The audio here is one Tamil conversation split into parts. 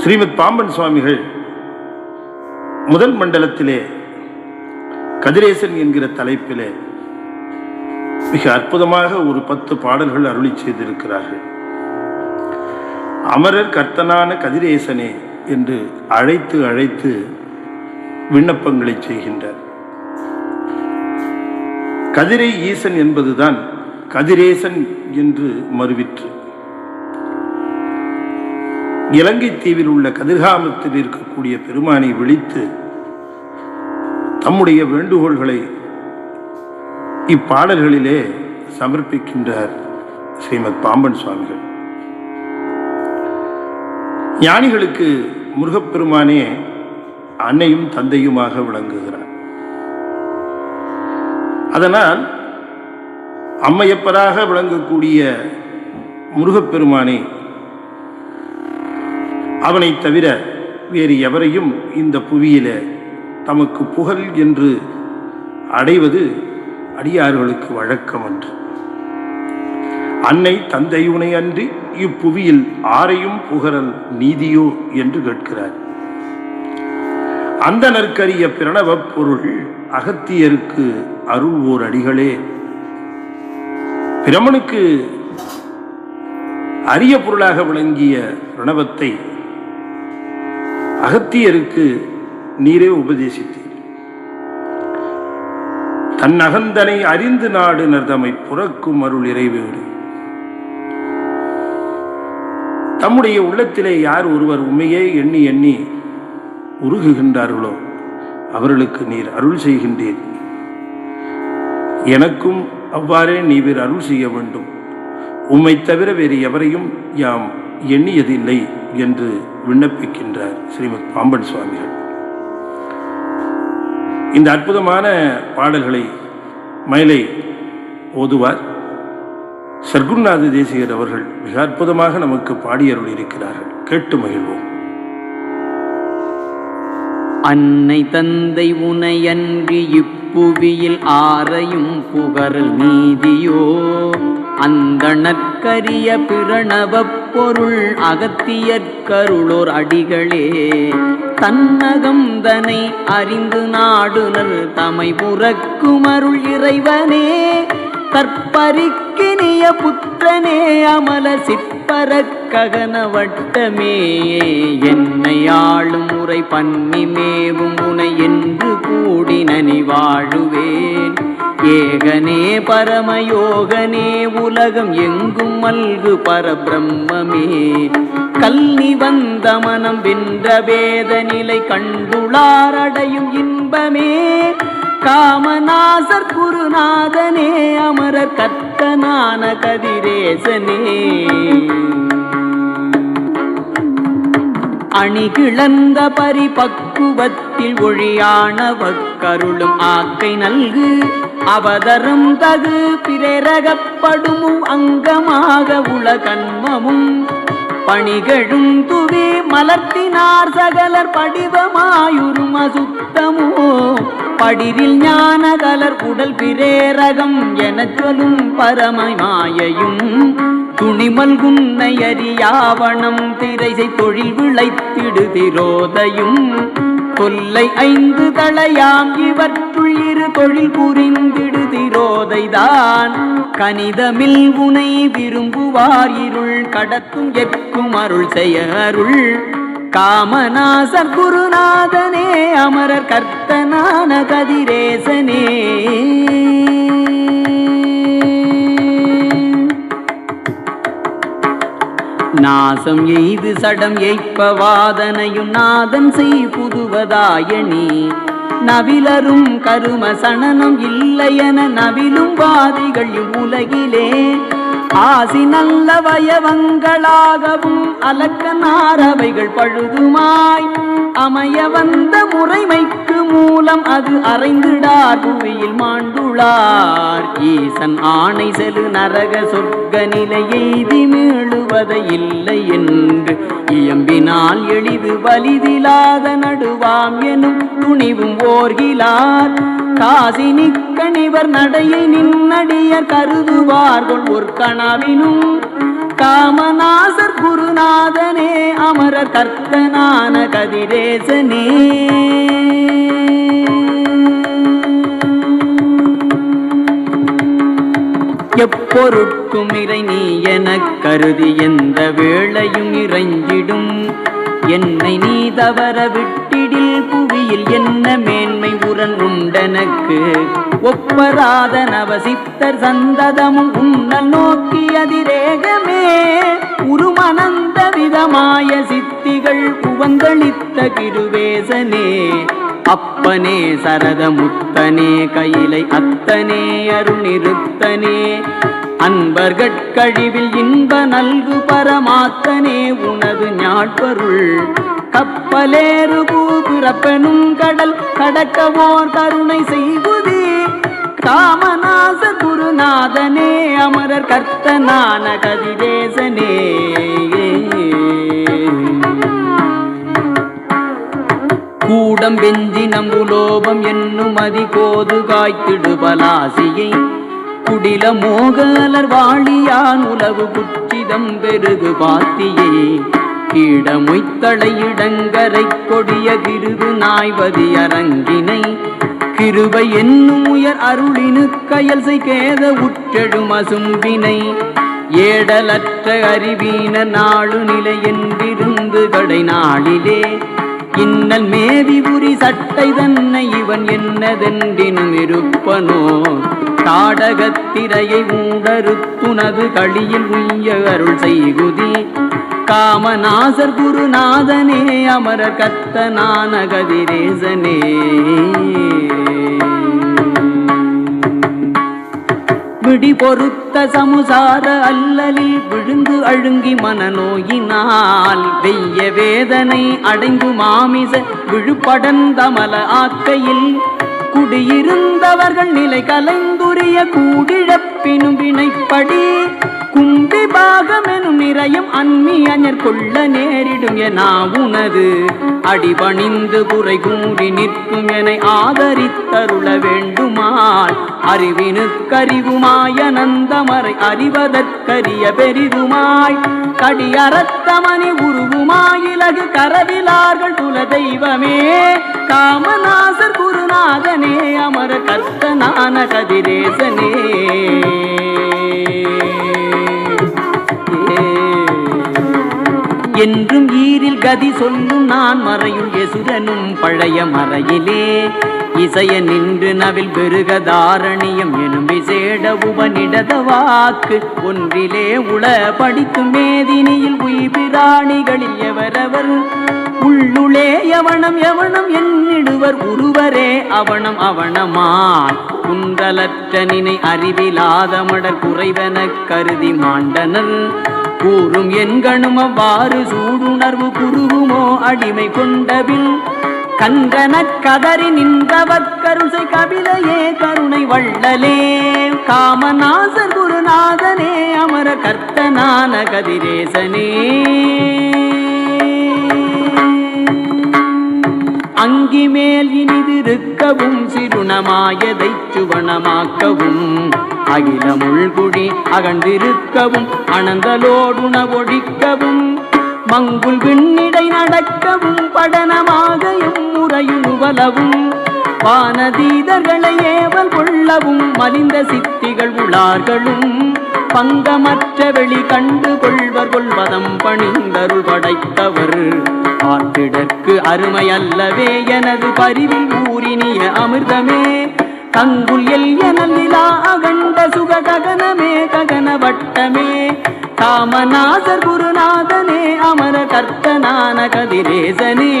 ஸ்ரீமத் பாம்பன் சுவாமிகள் முதல் மண்டலத்திலே கதிரேசன் என்கிற தலைப்பிலே மிக அற்புதமாக ஒரு பத்து பாடல்கள் அருளி செய்திருக்கிறார்கள். அமரர் கர்த்தனான கதிரேசனே என்று அழைத்து அழைத்து விண்ணப்பங்களை செய்கின்றார். கதிரை ஈசன் என்பதுதான் கதிரேசன் என்று மறுவிற்று. இலங்கை தீவில் உள்ள கதிர்காமத்தில் இருக்கக்கூடிய பெருமானை விழித்து தம்முடைய வேண்டுகோள்களை இப்பாடல்களிலே சமர்ப்பிக்கின்றார் ஸ்ரீமத் பாம்பன் சுவாமிகள். ஞானிகளுக்கு முருகப்பெருமானே அன்னையும் தந்தையுமாக விளங்குகிறார். அதனால் அம்மையப்பராக விளங்கக்கூடிய முருகப்பெருமானை அவனை தவிர வேறு எவரையும் இந்த புவியில தமக்கு புகழ் என்று அடைவது அடியார்களுக்கு வழக்கம் அன்று அன்னை தந்தையுனை அன்றி இப்புவியில் ஆரையும் புகழல் நீதியோ என்று கேட்கிறார். அந்த நற்கரிய பிரணவப் பொருள் அகத்தியருக்கு அருள் ஓர் அடிகளே. பிரமனுக்கு அரிய பொருளாக விளங்கிய பிரணவத்தை அகத்தியருக்கு நீரே உபதேசித்தீர். தன் அகந்தனை அறிந்து நாடு நர்தமை புறக்கும் அருள் இறைவேடு தம்முடைய உள்ளத்திலே யார் ஒருவர் உண்மையே எண்ணி எண்ணி உருகுகின்றார்களோ அவர்களுக்கு நீர் அருள் செய்கின்றீர். எனக்கும் அவ்வாறே நீர் அருள் செய்ய வேண்டும். உம்மை தவிர வேறு எவரையும் யாம் எண்ணியதில்லை என்று விண்ணப்பிக்கின்றார் ஸ்ரீமத் பாம்பன் சுவாமிகள். இந்த அற்புதமான பாடல்களை மயிலை ஓதுவார். சர்க்குநாத தேசிகர் அவர்கள் மிக அற்புதமாக நமக்கு பாடியருள் இருக்கிறார்கள். கேட்டு மகிழ்வோம். அன்னை தந்தை உனையன்றி இப்புவியில் ஆரையும் புகரல் நீதியோ அந்த கரிய பிரணவப் பொருள் அகத்தியற்கருளோர் அடிகளே. தன்னகம் தனை அறிந்து நாடுனர் தமை புறக்குமருள் இறைவனே. தற்பரிக்கினிய புத்திரனே அமல சிப்பரக் ககன வட்டமே என்னை ஆளும் முறை பண்ணி மேவும் உனை என்று கூடி நனி வாழுவேன் ஏகனே பரமயோகனே உலகம் எங்கும் மல்கு பரபிரம்மே கல்வி வந்த மனம் வென்ற வேத நிலை கண்டுளாரடையும் இன்பமே. காமநாசர் குருநாதனே அமரர் ஞான கதிரேசனே அணிகிழந்த பரிபக்குவத்தில் ஒழியானவக்கருளும் ஆக்கை நல்கு அவதரும் தகு பிரேரகப்படுமும் அங்கமாக உலகன்மமும் பணிகழும் துவே மலர்த்தினார் சகலர் படிவமாயுரும் அசுத்தமோ படிரில் ஞானகலர் உடல் பிரேரகம் எனச் சொல்லும் பரமை மாயையும். துணிமல் குன்னை அறியாவணம் திரைசை தொழில் விளைத்திடு திரோதையும். கொல்லை ஐந்து தளையாம் இவற்றுள் இரு தொழில் புரிந்திடு திரோதைதான். கனிதமில் உனை விரும்புவார் இருள் கடத்தும் எக்கும் அருள் செயருள் காமநாசர் குருநாதனே அமரர் கர்த்தனான கதிரேசனே. நாசம் எய்து சடம் எய்ப்ப வாதனையும் நாதன் செய் புதுவதாயணி நவிலரும் கரும சணனம் இல்லையென நவிலும் வாதிகள் உலகிலே ஆசி நல்ல வயவங்களாகவும் அலக்கனாரவைகள் பழுதுமாய். அமைய வந்த முறைமைக்கு மூலம் அது அறைந்திடார் புவியில் மாண்டுளார் ஈசன் ஆணை செலு நரக சொர்க்க நிலை எய்தி இல்லை என்று. இயம்பினால் எளிது வலிதிலாத நடுவாம் எனும் துணிவும் ஓர்கிலார். காசினி கணிவர் நடையை நின்னடியர் கருதுவார்கள் ஒரு கனவினும். காமநாசர் குருநாதனே அமர கர்த்தனான கதிரேசனே. எப்பொருட்கும் இறை நீ எனக் கருதி எந்த வேளையும் இறைஞ்சிடும். என்னை நீ தவற விட்டிடில் புவியில் என்ன மேன்மை உரன் உண்டனக்கு. ஒப்பராத நவசித்தர் சந்ததமும் உன்னல் நோக்கி அதிரேகமே. உருமணந்த விதமாய சித்திகள் உவந்தளித்த கிருவேசனே. அப்பனே சரதமுத்தனே கையிலை அத்தனே அருணிருத்தனே. அன்பர்கட்கழிவில் இன்ப நல்கு பரமாத்தனே உனது ஞாட்பருள் கப்பலேறு பூபிறப்பெனும் கடல் கடக்கவோர் கருணை செய்குதே காமநாச குருநாதனே அமரர் கர்த்தனான கதிதேசனே கூடம் வெஞ்சி நம்புலோபம் என்னும் அதி கோது காய்த்திடு பலாசியை. குடில மோகலர் வாழியான் உலவு குச்சிதம் பெருகு பாத்தியே. கீடமொய்த்தளை இடங்கரை கொடிய கிருது நாய்வதி அரங்கினை. கிருபை என்னும் உயர் அருளினு கயல் செய்கேத உற்றெடும் அசும்பினை ஏடலற்ற அறிவீன நாளு நிலை என்றிருந்து கடை நாளிலே இன்னல் மேவி உரி சட்டை தன்னை இவன் என்னதென்றினும் இருப்பனோ? தாடகத்திரையை ஊடறுத்துனது களியில் உய்ய அருள் செய்குதி. காமநாசர் குருநாதனே அமர கத்தனான கதிரேசனே பிடி பொறுத்த சமுசார அல்லலில் விழுந்து அழுங்கி மனநோயினால் வெய்ய வேதனை அடைந்து மாமிச விழுப்படந்தமல ஆக்கையில் குடியிருந்தவர்கள் நிலை கலைந்துரிய கூடிழப்பினும் வினைப்படி கும்பி பாகமெனும் நிறையும் அந்நியஞர் கொள்ள நேரிடும் என உனது அடிபணிந்து குறை கூறி நிற்கும் என ஆதரித்தருள வேண்டுமால். அறிவினுக்கறிவுமாய நந்தமரை அறிவதற்கரிய பெரிதுமாய். கடியறத்தமணி உருவுமாயிலகு கரவிலார்கள் குல தெய்வமே. காமநாசர் குருநாதனே அமர கர்த்தனான கதிரேசனே என்றும் ஈரில் கதி சொல்லும் நான் மறையும் எசுரனும் பழைய மறையிலே. இசைய நின்று நவில் பெருக தாரணியம் எனும் விசேட உபனிடத வாக்கு ஒன்றிலே உள படிக்கும் மேதினியில் உயிபிராணிகளில் எவரவர்? உள்ளுளே எவனம் எவனம் என்னிடுவர் உருவரே அவனம் அவனமாய். குந்தலற்ற நினை அறிவிலாத மடர் குறைவெனக் கருதி மாண்டனர். கூறும் எண்கணும் அவ்வாறு சூடுணர்வு குருகுமோ அடிமை கொண்டபின். கன்றனக் கதறி நின்றவர் கருசை கபிலையே கருணை வள்ளலே. காமநாசர் குருநாதனே அமர கர்த்தனான கதிரேசனே. அங்கி மேல் இனிதிருக்கவும் சிறுணமாயதைச் சுவனமாக்கவும். அகிலமுள்குடி அகண்டிருக்கவும் அனந்தலோடுணவொடிக்கவும் மங்குல் விண்ணிடை நடக்கவும் படனமாகையும் முறையுவலவும் வானதீதர்களை ஏவல் கொள்ளவும் மலிந்த சித்திகள் உளார்களும் பங்கமற்ற வெளி கண்டு கொள்வர் கொள்வதம் பணிந்தருள் படைத்தவர். ஆற்றிடற்கு அருமை அல்லவே எனது பரிவில் ஊரினிய அமிர்தமே. தங்குல் எல் அகண்ட சுக ககனமே ககன வட்டமே. காமநாசர் குருநாதனே அமர கர்த்தனான கதிரேசனே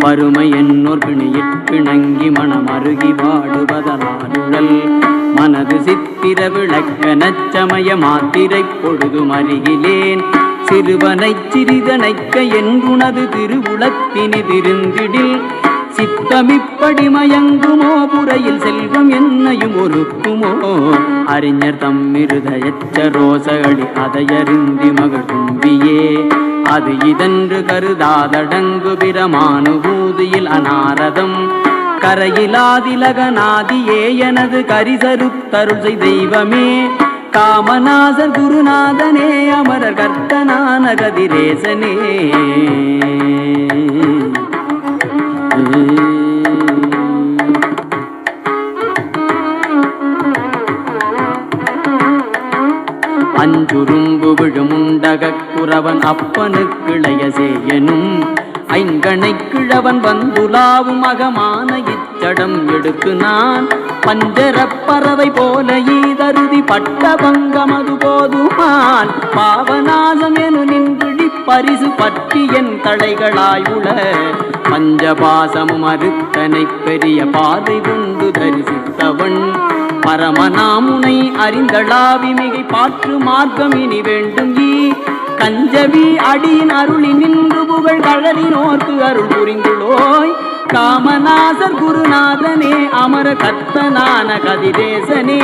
வறுமை என்னோர் பிணியிட்டு பிணங்கி மனம் அருகி வாடுவதனாலுழல் மனது சித்திர விளக்க நச்சமய மாத்திரை பொழுதும் அருகிலேன் சிறுவனை சிறிதனைக்க என்றுனது திருவுளத்தினி திருந்திடில் சித்தமிப்படி மயங்குமோ புறையில் செல்வம் என்னையும் ஒருக்குமோ? அறிஞர் தம்மிருதயச்ச ரோசகளி அதையருந்தி மகிழ்ந்தும்பியே அது இதன்று கருதாதடங்கு பிரமானுவோ பிரமானுபூதியில் அநாரதம் கரையிலாதிலகநாதியே எனது கரிசருத்தருள் செய் தெய்வமே. காமநாசர் குருநாதனே அமரர் கர்த்தனான கதிரேசனே அஞ்சுரும்பு விழுமுண்டகக் குறவன் அப்பனுக்கிளைய செய்யனும் ஐங்கனை கிழவன் வந்துலாவும் அகமான இச்சடம் எடுத்து நான் பஞ்சரப் பறவை போல ஈதருதி பட்ட பங்கமது போதுமான். பாவநாசம் எனு நின்றுடி பரிசு பற்றி என் தலைகளாய் உள. பஞ்சபாசமும் அறுத்தனை பெரிய பாதை கொண்டு தரிசித்தவன். பரமநாமுனை அறிந்தளாவி மிகை பாற்று மார்க்கம் இனி வேண்டும் ஈ. கஞ்சவி அடியின் அருளி புகழ் புகழ் கழலினோர்க்கு அருள் புரிந்துள்ளோய். காமநாசர் குருநாதனே அமர கத்தனான கதிதேசனே